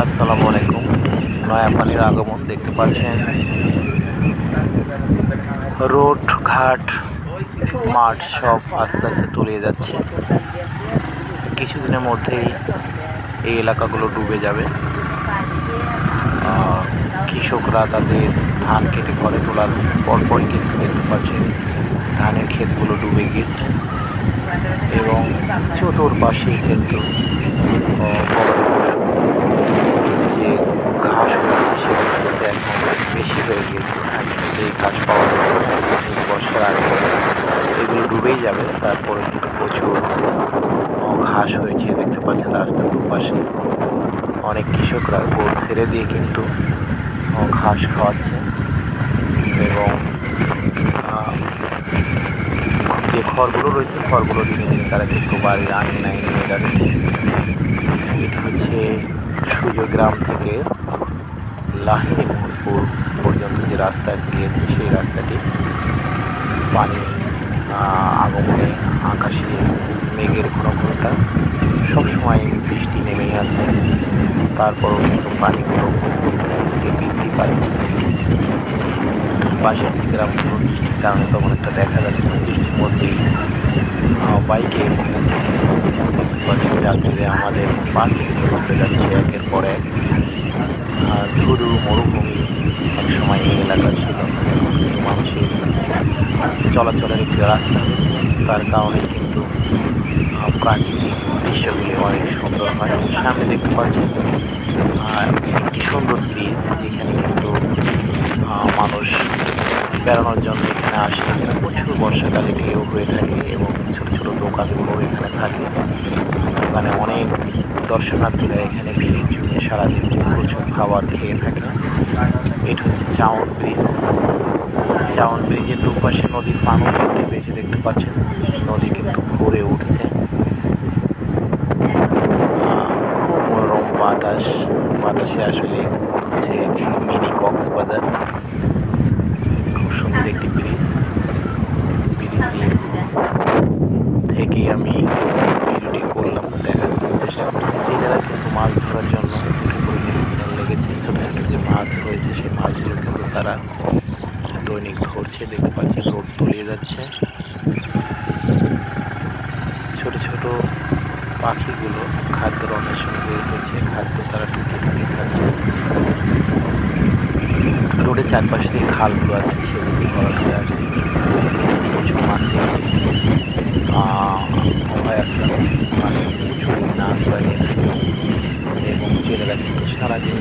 আসসালামু আলাইকুম। নয়া পানির আগমন দেখতে পাচ্ছেন। রোড ঘাট, মাঠ সব আস্তে আস্তে তলিয়ে যাচ্ছে। কিছুদিনের মধ্যেই এই এলাকাগুলো ডুবে যাবে। কৃষকরা তাদের ধান কেটে ঘরে তোলার পরপরই কিন্তু দেখতে পাচ্ছেন, ধানের ক্ষেতগুলো ডুবে গিয়েছে। এবং চতুর্পাশেই কিন্তু আহ, গবাদি পশু যে ঘাস হয়েছে সেগুলো কিন্তু এখন বেশি হয়ে গিয়েছে আগে কিন্তু এই ঘাস পাওয়া বর্ষার আগে এগুলো ডুবেই যাবে। তারপরে কিন্তু প্রচুর ঘাস হয়েছে, দেখতে পাচ্ছেন রাস্তার দুপাশে। অনেক কৃষকরা গরু ছেড়ে দিয়ে কিন্তু ঘাস খাওয়াচ্ছে এবং যে খড়গুলো রয়েছে, খড়গুলো দিনে দিনে তারা কিন্তু বাড়ির আঙিনায় নিয়ে যাচ্ছে। এটি হচ্ছে সূর্য গ্রাম থেকে লাহিনী মোহনপুর পর্যন্ত যে রাস্তা গিয়েছে সেই রাস্তাটি পানি আগমনে আকাশে মেঘের ঘন ঘনটা সবসময় বৃষ্টি নেমেই আছে। তারপরও কিন্তু পানিগুলো বৃদ্ধি পাচ্ছে। পাশের যে গ্রামগুলো বৃষ্টির কারণে তেমন একটা দেখা যাচ্ছে না। বৃষ্টির মধ্যেই বাইকে দেখতে পাচ্ছি যাত্রীরা আমাদের পাশে করে চলে যাচ্ছে। একের পর এক ধুধু মরুভূমি এক সময় এই এলাকা ছিল। এখন কিন্তু মানুষের চলাচলের একটি রাস্তা হয়েছে। তার কারণে কিন্তু প্রাকৃতিক দৃশ্যগুলি অনেক সুন্দর হয়। সামনে দেখতে পাচ্ছেন একটি সুন্দর ব্রিজ এখানে কিন্তু মানুষ বেড়ানোর জন্য এখানে আসে। এখানে প্রচুর বর্ষাকালে ঢেউ হয়ে থাকে এবং ছোট ছোট দোকানগুলো এখানে থাকে। দোকানে অনেক দর্শনার্থীরা এখানে ভিড় জমিয়ে সারাদিন প্রচুর খাবার খেয়ে থাকে। এটা হচ্ছে চাউন ব্রিজ। চাউন ব্রিজের দুপাশে নদীর পানও বৃদ্ধি পেয়েছে, দেখতে পাচ্ছেন? নদী কিন্তু ভরে উঠছে। খুব মনোরম বাতাস। বাতাসে আসলে হচ্ছে মিনি কক্সবাজার। খুব সুন্দর একটি ব্রিজ ব্রিজের থেকেই আমি ভিডিওটি করলাম দেখার চেষ্টা করছি জেলেরা কিন্তু মাছ ধরার জন্য উঠে পড়ে কিন্তু লেগেছে ছোটো ছোটো মাছ হয়েছে সেই মাছগুলো কিন্তু তারা দৈনিক ধরছে দেখতে পাচ্ছেন রোড তলিয়ে যাচ্ছে। ছোট ছোট পাখিগুলো খাদ্যের অন্বেষণে বের হচ্ছে খাদ্য তারা টুকে টুকে খাচ্ছে। রোডের চারপাশে যে খালগুলো আছে সেগুলো ভরা হয়ে আসছে। প্রচুর আহ, অভয় আশ্রয় মাছ প্রচুর এখানে আশ্রয় নিয়ে থাকে। এবং জেলেরা কিন্তু সারাদিন